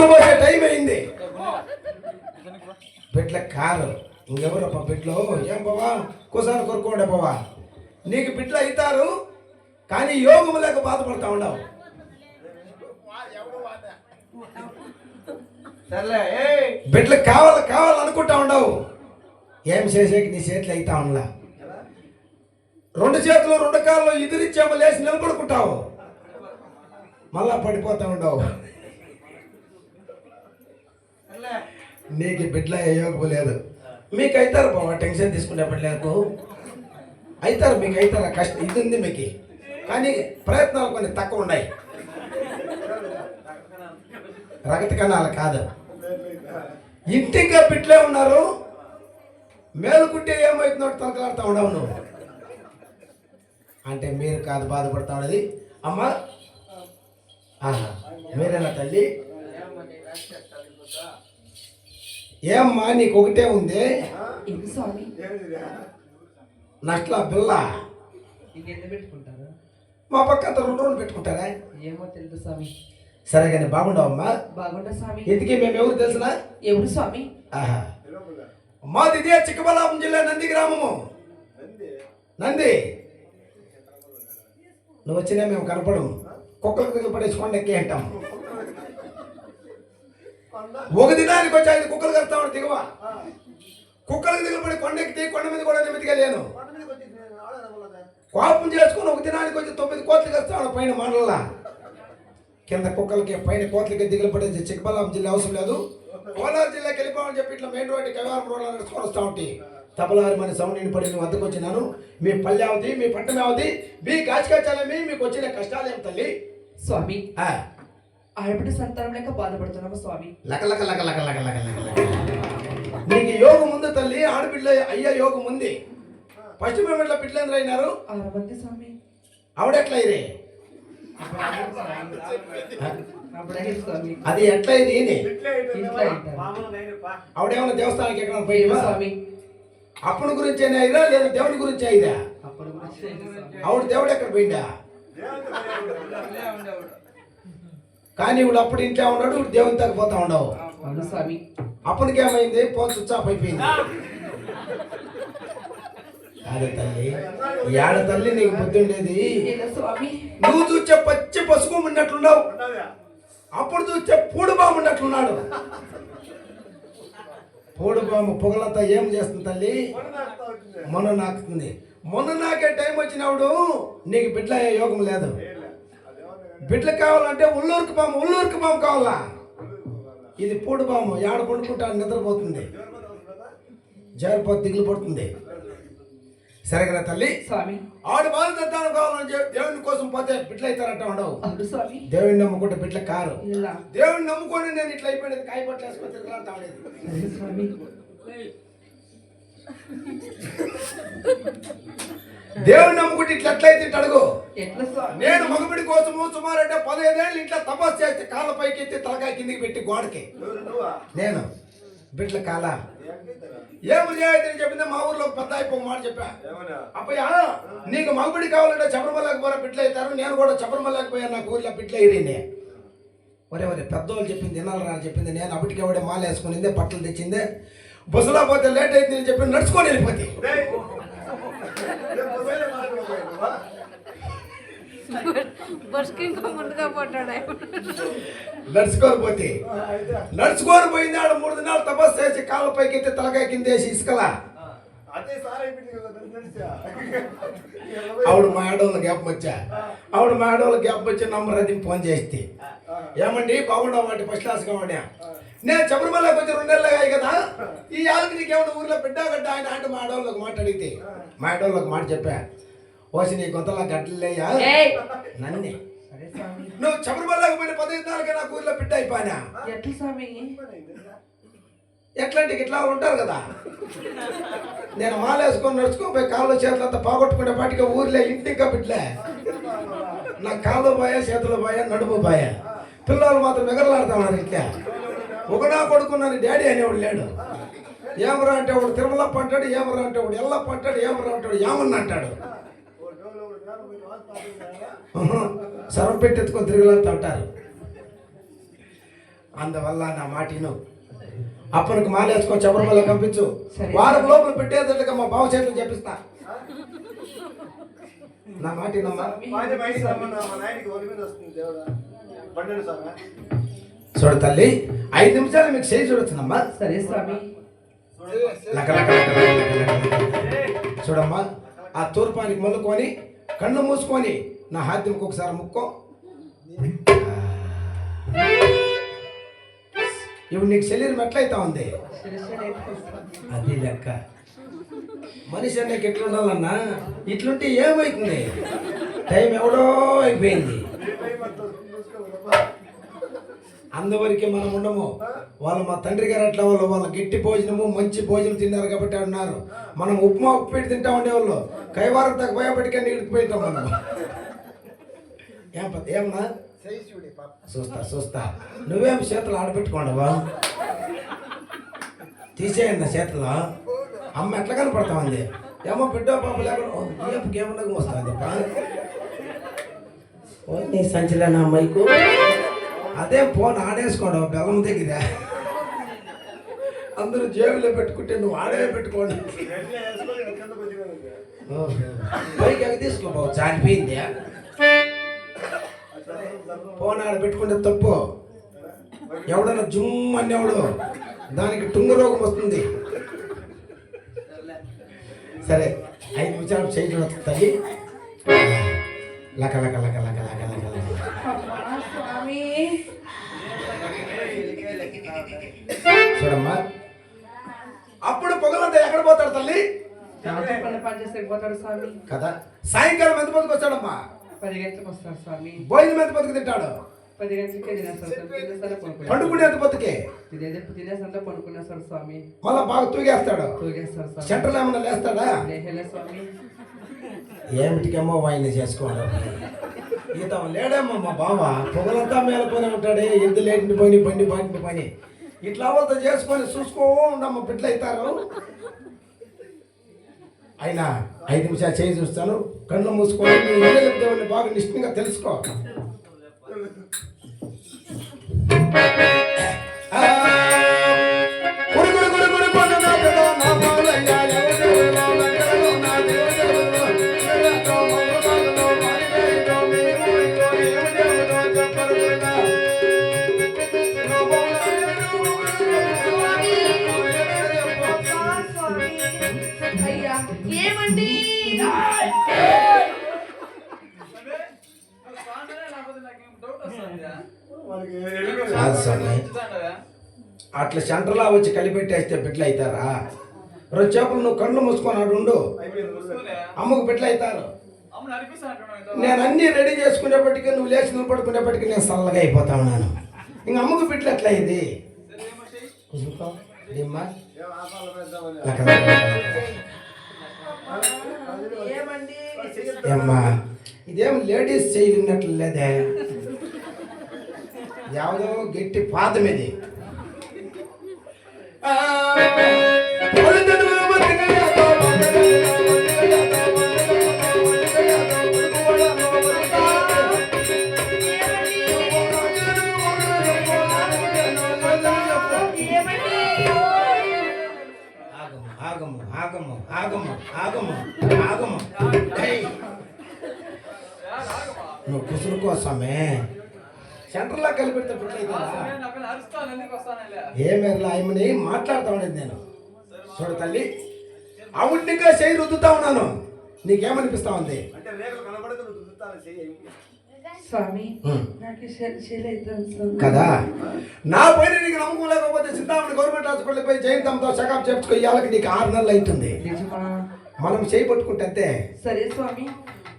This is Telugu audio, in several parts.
పాలు పోసే టైం అయింది. బిడ్ల కారు ఇంకెవరప్ప బిడ్డలు? ఏం బావా? కుసారి కొరుకోండి బావా. నీకు బిడ్డలు అవుతారు కానీ యోగము లేక బాధపడతా ఉండవు బిడ్డలు కావాలి కావాలనుకుంటా ఉండవు ఏం చేసేకి నీ చేతులు అవుతా ఉండలా? రెండు చేతులు రెండు కాళ్ళు ఎదిరిచ్చాము లేచి నిలబడుకుంటావు. మళ్ళా పడిపోతా ఉండవు. నీకు బిడ్డలు యోగం లేదు. మీకు అవుతారు బాబా టెన్షన్ తీసుకునే పడలేదు అవుతారు మీకు అవుతారు కష్టం ఇది ఉంది మీకు. కానీ ప్రయత్నాలు కొన్ని తక్కువ ఉన్నాయి. రగత కణాలు కాదు. ఇంటిగా బిడ్డలే ఉన్నారు. మేలుకుంటే ఏమవుతుందో తలకలాడుతూ ఉండవు నువ్వు. అంటే మీరు కాదు బాధపడతా ఉన్నది అమ్మా. ఆహా మీరేనా తల్లి? ఏమ్మా నీకు ఒకటే ఉంది నట్ల పిల్ల. మా పక్క అంత రెండు రోజులు పెట్టుకుంటారా? ఏమో తెలుసు స్వామి. సరే కానీ బాగుండవమ్మా. బాగుంటా స్వామి. ఇందుకే మేము ఎవరు తెలిసిన? ఎవరు స్వామి? ఆహా. మాది ఇదే చిక్కబల్లాపురం జిల్లా నంది గ్రామము. నంది? నువ్వు వచ్చినా మేము కనపడము. కుక్కలకు దిగులు పడేసి కొండ ఎక్కి అంటాం ఒక దినానికి వచ్చి ఐదు కుక్కలు కడతామని దిగువ. కుక్కలకు దిగులు పడి కొండ ఎక్కితే కొండ మీద కూడా నెమ్మదిగా లేను కోపం చేసుకుని ఒక దినానికి వచ్చి తొమ్మిది కోట్లు కస్తాడు పైన మండల కింద కుక్కలకి పైన కోట్లకి దిగులు పడేది. చిక్కబల్లాపురం జిల్లా అవసరం లేదు. కోలార్ జిల్లాకి వెళ్ళిపోవాలని చెప్పి ఇట్లా మెయిన్ రోడ్ కవివారం రోడ్లో నడుచుకొని వస్తా ఉంటే. తబలారి మన సౌండ్ పడి నువ్వు వద్దకు వచ్చినాను. మీ పల్లె అవది మీ పట్టణం అవది మీ కాచికాచాలేమి మీకు వచ్చిన కష్టాలు ఏం తల్లి? స్వామి. అడపటి సంతానం లేక బాధపడుతున్నాము స్వామి? లక లక లక లక లక లక నీకు యోగం ఉంది తల్లి ఆడపిల్ల అయ్యా యోగం ఉంది. పశ్చిమ పేమెంట్లో అయినారు? స్వామి. ఆవిడ ఎట్లా అయిరే? అది ఎట్లా అయింది? ఇది ఆవిడేమన్నా దేవస్థానానికి ఎక్కడ పోయి స్వామి. అప్పుడు గురించి అయినా ఇదా లేదా దేవుడి గురించి అయిదా ఆవిడ దేవుడు ఎక్కడ పోయిందా కానీ ఇప్పుడు అప్పుడు ఇంట్లో ఉన్నాడు దేవుని తగ్గిపోతా ఉండవు. అవును స్వామి. అప్పటికి ఏమైంది ఫోన్ స్విచ్ ఆఫ్ అయిపోయింది. అదే తల్లి ఏడ తల్లి నీకు బుద్ధి ఉండేది? నువ్వు చూచే పచ్చి పసుపు ఉన్నట్లున్నావు. అప్పుడు చూచే పూడు బాము ఉన్నట్లున్నాడు. పూడు బాము పొగలంతా ఏం చేస్తుంది తల్లి? మొన్న నాకుతుంది మొన్న నాకే టైం వచ్చినప్పుడు నీకు బిడ్డ యోగం లేదు. బిడ్డలు కావాలంటే ఉల్లూరుకు బాము ఉల్లూరుకు బాము కావాలా? ఇది పూడు బాము ఏడ పడుకుంటా నిద్రపోతుంది. జారిపోతే దిగులు పడుతుంది. సరే కదా తల్లి? స్వామి. ఆడు బాలు తెద్దాను కావాలని దేవుని కోసం పోతే బిడ్డలు అవుతారంట ఉండవు దేవుని నమ్ముకుంటే బిడ్డలు కారు. దేవుని నమ్ముకొని నేను ఇట్లా అయిపోయినది కాయపట్ల ఉండేది స్వామి. దేవుని నమ్ముకుంటే ఇట్లా ఎట్లయితే ఇట్లా అడుగు. నేను మగబిడి కోసము సుమారు అంటే పదిహేనేళ్ళు ఇంట్లో తపస్సు చేస్తే కాళ్ళ పైకి ఎత్తి తలకాయ కిందికి పెట్టి గోడకి. నేను. బిడ్డల కాల ఏమి చేయని చెప్పింది మా ఊర్లో పెద్ద అయిపో మాట చెప్పా. అప్పయ్యా నీకు మగబిడి కావాలంటే శబరిమలకి పోరా బిడ్డలు అవుతారు నేను కూడా శబరిమలకి పోయా నాకు ఊర్లో బిడ్డలు అయ్యింది ఒరే ఒరే పెద్దోళ్ళు చెప్పింది తినాలరా అని చెప్పింది. నేను అప్పటికి ఎవడే మాల వేసుకునిందే బట్టలు తెచ్చిందే. బస్సులో పోతే లేట్ అయింది అని చెప్పి నడుచుకొని వెళ్ళిపోతే. ఆయన. నడుచుకొని పోయింది ఆడ మూడు దినాలు తపస్సు చేసి కాళ్ళ పైకి ఎత్తి తలకాయ కింద వేసి ఇసుకలా. ఆవిడ మా ఆడవాళ్ళ గ్యాప్ వచ్చా? ఆవిడ మా ఆడవాళ్ళ గ్యాప్ వచ్చి నంబర్ అది ఫోన్ చేస్తే. ఏమండి బాగుండవు వాటి ఫస్ట్ క్లాస్ కావండి నేను శబరిమలకి వచ్చి రెండు నెలలు అయ్యాయి కదా. ఈ ఆళ్ళకి నీకేమన్నా ఊర్లో బిడ్డ గడ్డ ఆయన అంటే మా ఆడవాళ్ళకి మాట అడిగితే మా ఆడవాళ్ళకి మాట చెప్పా. ఓసి నీ కొంతలా ఏయ్! నన్నే. సరే స్వామి. నువ్వు శబరిమలకి పోయిన పదిహేను నాలుగు నాకు ఊర్లో బిడ్డ అయిపోయినా? ఎట్లా స్వామి? ఎట్లాంటి ఇట్లా ఉంటారు కదా. నేను మాలేసుకొని నడుచుకొని పోయి కాళ్ళు చేతులు అంతా పోగొట్టుకునే పాటికి ఊర్లే ఇంటికా బిడ్డలే. నా కాళ్ళు పోయా చేతులు పోయా నడుము పోయా. పిల్లలు మాత్రం ఎగరలాడుతా ఉన్నారు ఇట్లా ఒక నా కొడుకున్నాను డాడీ అనేవాడు లేడు. ఏమరా అంటే వాడు తిరుమలప్ప అంటాడు ఏమరా అంటే వాడు ఎల్లప్ప అంటాడు ఏమరా అంటాడు ఏమన్నా అంటాడు. ఉహు, సరం పెట్టి ఎత్తుకొని తిరుగులాడుతూ ఉంటారు అందువల్ల నా మాటిను అప్పటికి మాలేసుకో శబరిమల పంపించు. సరే. వారం లోపల పెట్టేదట్టుగా మా బావ చేతులు చెప్పిస్తా. నా మాటినమ్మా చూడు తల్లి ఐదు నిమిషాలు మీకు చేయి చూడొచ్చునమ్మా సరే స్వామి. చూడమ్మా ఆ తూర్పానికి మొల్లుకొని కళ్ళు మూసుకొని నా హాద్యంకి ఒకసారి ముక్కో. ఇప్పుడు నీకు శరీరం ఎట్లయితా ఉంది. అది లెక్క. మనిషి అన్నకి ఎట్లుండాలన్నా ఇట్లుంటే ఏమవుతుంది టైం ఎవడో అయిపోయింది. అందవరికే మనం ఉండము. వాళ్ళు మా తండ్రి గారు అట్లా వాళ్ళు వాళ్ళ గట్టి భోజనము మంచి భోజనం తిన్నారు కాబట్టి అన్నారు. మనం ఉప్మా ఉప్పు పెట్టి తింటా ఉండేవాళ్ళు. కైవారం తగ్గ భయపడికే నీడికి పోయిటాం మనం. ఏం ఏమన్నా? చూస్తా చూస్తా. నువ్వేం చేతులు ఆడపెట్టుకోండవా తీసేయండి నా చేతిలో. అమ్మ ఎట్లా కనపడతామంది? ఏమో బిడ్డో పాప లేకుండా ఏపుకి ఏమన్నా వస్తుంది నీ అదే ఫోన్ ఆడేసుకోవడం బెల్లం దగ్గర. అందరూ జేబులో పెట్టుకుంటే నువ్వు ఆడే పెట్టుకోండి. పైకి ఎగ తీసుకోబో చాలిపోయింది ఫోన్ ఆడ పెట్టుకుంటే తప్పు. ఎవడన్నా జుమ్ అనేవాడు దానికి టుంగ రోగం వస్తుంది. సరే ఐదు నిమిషాలు చేయడం తల్లి. లక లక లక లక లక లక లక. ఎక్కడ పోతాడు తల్లి? కదా. సాయంకాలం ఎంత పొద్దుకు వచ్చాడమ్మా? పది గంటలకు వస్తాడు స్వామి. భోజనం ఎంత పొద్దుకు తింటాడు? పది గంటలకే తినేస్తాడు పండుకునే ఎంత పొద్దుకే తినేది తినేసంటే పనుకునేస్తాడు స్వామి. మళ్ళా బాగా తూగేస్తాడు. తూగేస్తాడు స్వామి. సెంటర్లో ఏమన్నా లేస్తాడా? లేహలే స్వామి. ఏమిటికేమో వాయిని చేసుకోవాలి. ఈత లేడేమో మా బావ. పొగలంతా మేలుకొని ఉంటాడే. ఎద్దు లేటిని పోయి బండి బాటిని పని ఇట్లా వాళ్ళతో చేసుకొని చూసుకో ఉండమ్మ బిడ్డలు అవుతారు అయినా ఐదు నిమిషాలు చేయి చూస్తాను కళ్ళు మూసుకొని దేవుడిని బాగా నిష్ఠంగా తెలుసుకో అట్లా సెంటర్లో వచ్చి కలిపెట్టేస్తే బిడ్డలు అవుతారా రెండు చేపలు నువ్వు కళ్ళు మూసుకొని ఆడు ఉండు. అమ్మకు బిడ్డలు అవుతారు నేను అన్ని రెడీ చేసుకునేప్పటికీ నువ్వు లేచి నిలబడుకునేప్పటికీ నేను చల్లగా అయిపోతా ఉన్నాను. ఇంక అమ్మకు బిడ్డలు ఎట్లా ఇది? ఏమ్మా? ఇదేం లేడీస్ చేయలినట్లు లేదే యావదో గట్టి పాదం ఇది. Oh. సెంటర్లో కలిపెడితే ఏమేలా ఆయమని మాట్లాడుతా ఉండేది నేను. చూడు తల్లి అవునిగా చేయి రుద్దుతా ఉన్నాను. నీకేమనిపిస్తా ఉంది? స్వామి. నాకు కదా? నా పైన నీకు నమ్మకం లేకపోతే చింతామణి గవర్నమెంట్ హాస్పిటల్ పోయి జయంతంతో చెకప్ చేయించుకో ఇవాళకి నీకు ఆరు నెలలు అవుతుంది మనం చేయి పట్టుకుంటే అంతే. సరే స్వామి.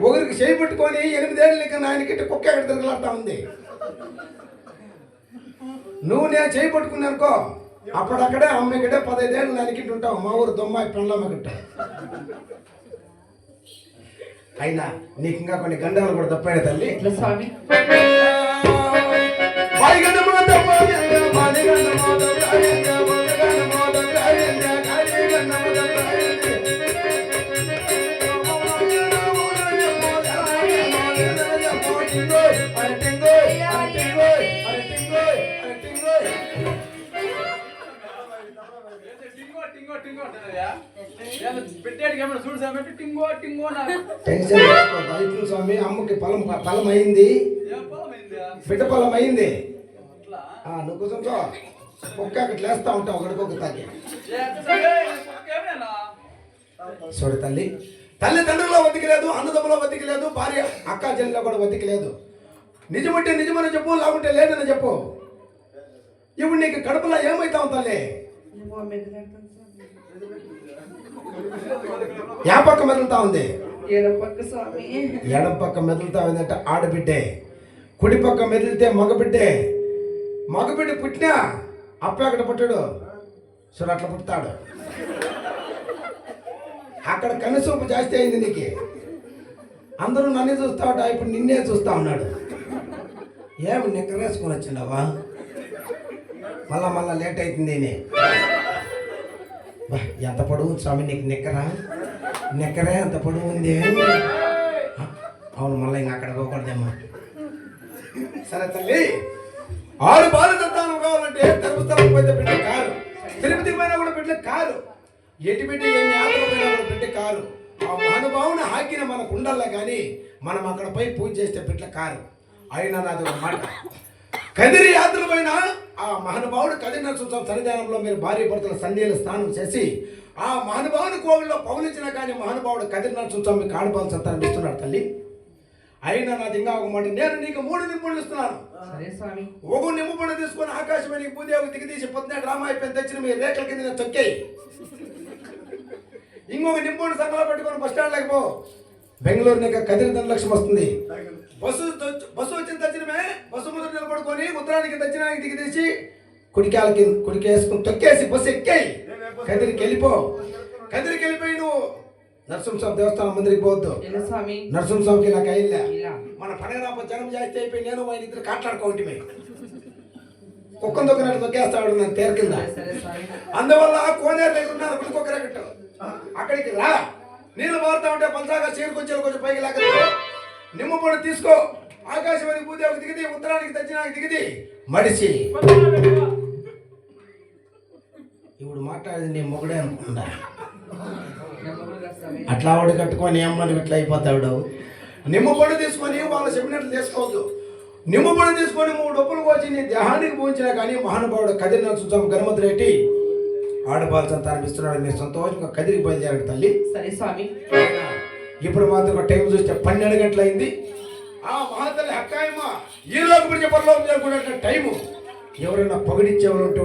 ఒకరికి చేయి పట్టుకొని ఎనిమిదేళ్ళు నీకు నాయనకి కుక్క ఎక్కడ తిరగలాడుతా ఉంది? నువ్వు నేను చేయి పట్టుకున్నా అనుకో అప్పుడక్కడే అమ్మకిటే పదైదేళ్ళు నాయనకి ఉంటావు మా ఊరు దొమ్మాయి పెళ్ళమ్మకిట్ట అయినా నీకు ఇంకా కొన్ని గండాలు కూడా తప్పాయి తల్లి? స్వామి? టింగో టింగో అంటారయ్యా పెట్టేటికి ఏమన్నా చూడు సామె టింగో టింగో టెన్షన్ స్వామి అమ్మకి పొలం పొలం అయింది బిడ్డ పొలం అయింది నువ్వు కూర్చో కుక్క అక్కడ లేస్తా ఉంటావు ఒకటికొక ఏమేనా చూడు తల్లి. తల్లిదండ్రుల్లో బతికి లేదు అన్నదమ్ములో బతికి లేదు భార్య అక్క చెల్లిలో కూడా బతికి లేదు నిజమంటే నిజమని చెప్పు లేకుంటే లేదని చెప్పు. ఇప్పుడు నీకు కడుపులో ఏమైతావు తల్లి? స్వామి యా పక్క మెదులుతా ఉంది. ఎడం పక్క మెదులుతా ఉందంటే ఆడబిడ్డే. కుడి పక్క మెదిలితే మగబిడ్డే. మగబిడ్డ పుట్టినా అప్ప పుట్టాడు? చూడు అట్లా పుడతాడు. అక్కడ కనుసూపు జాస్తి అయింది నీకు. అందరూ నన్ను చూస్తా ఉంటా ఇప్పుడు నిన్నే చూస్తా ఉన్నాడు. ఏమి నిక్కరేసుకొని వచ్చిండవా? మళ్ళా మళ్ళా లేట్ అవుతుంది ఎంత పొడవు ఉంది స్వామి నీకు నిక్కరా? నిక్కరే అంత పొడుగు ఉంది. అవును మళ్ళీ ఇంకా అక్కడ పోకూడదేమో. సరే తల్లి. ఆరు బాలు సంతానం కావాలంటే ధర్మస్థలం పోయితే బిడ్డ కారు? తిరుపతి పోయినా కూడా బిడ్డ కారు. ఎటు బిడ్డ ఎన్ని ఆటలు పోయినా కూడా బిడ్డ కారు. ఆ మహానుభావుని హాకిన మనకు ఉండాలి కానీ మనం అక్కడ పోయి పూజ చేస్తే బిడ్డ కారు. అయినా నాది ఒక మాట. కదిరి యాత్రలు పైన ఆ మహానుభావుడు కదిరి నరసింహ సన్నిధానంలో మీరు భార్య భర్తల సన్నిధిలో స్నానం చేసి ఆ మహానుభావుని కోవిల్లో పౌలించిన కానీ మహానుభావుడు కదిరి నరసింహ మీకు ఆడపాలు సంతానం ఇస్తున్నాడు తల్లి. అయినా నాది ఇంకా ఒక మాట నేను నీకు మూడు నింపులు ఇస్తున్నాను. సరే స్వామి. ఒక నిమ్ము పండు తీసుకొని ఆకాశమే నీకు పూదేవి దిగదీసి పొద్దున డ్రామా అయిపోయింది తెచ్చిన మీ రేట్ల కింద నేను తొక్కేయి. ఇంకొక నింపుడు సంగలో పెట్టుకొని బస్ స్టాండ్ లేకపో బెంగళూరు నీకు కదిరి ధనలక్ష్మి వస్తుంది. బస్సు బస్సు వచ్చిన తచ్చినమే బస్సు ముందు నిలబడుకొని ఉత్తరానికి దక్షిణానికి దిగదీసి కుడికాలకి కుడికి వేసుకుని తొక్కేసి బస్సు ఎక్కాయి. కదిరికి వెళ్ళిపో. కదిరికి వెళ్ళిపోయి నువ్వు నరసింహస్వామి దేవస్థానం మందిరికి పోవద్దు. నరసింహస్వామికి నాకు అయ్యిలే ఇలా. మన పండగ రాప జనం జాస్తి అయిపోయి నేను ఆయన ఇద్దరు కాట్లాడుకోండి కుక్కను దొక్కినట్టు తొక్కేస్తాడు నన్ను తేర కింద. అందువల్ల కోనేరు కుడికొక రకట్టు అక్కడికి రా. నీళ్ళు మారుతా ఉంటే పంచాగా చీరుకొచ్చి కొంచెం పైకి లేక నిమ్మ పొడి తీసుకో. ఆకాశవాణి భూదేవికి దిగిది ఉత్తరానికి దక్షిణానికి దిగిది మడిచి. ఇప్పుడు మాట్లాడేది నీ మొగుడే అనుకుంటా. అట్లా వాడు కట్టుకొని ఏమని ఇట్లా అయిపోతాడు? నిమ్మ పొడి తీసుకొని వాళ్ళ చెప్పినట్లు తీసుకోవద్దు నిమ్మ పొడి తీసుకొని మూడు డబ్బులు కోచి నీ దేహానికి పూజించినా కానీ మహానుభావుడు కదిరిన చూసాం గణమతి రెడ్డి ఆడపాలు సంతానం ఇస్తున్నాడు మీరు సంతోషంగా కదిరికి బయలుదేరాడు తల్లి. సరే స్వామి. ఇప్పుడు మాత్రం టైం చూస్తే పన్నెండు గంటలైంది. ఆ మహాతల్లి హక్కాయమ్మ ఈ లోపు పరలోకం చేరుకునే టైము? ఎవరైనా పొగిడిచ్చేవారు ఉంటే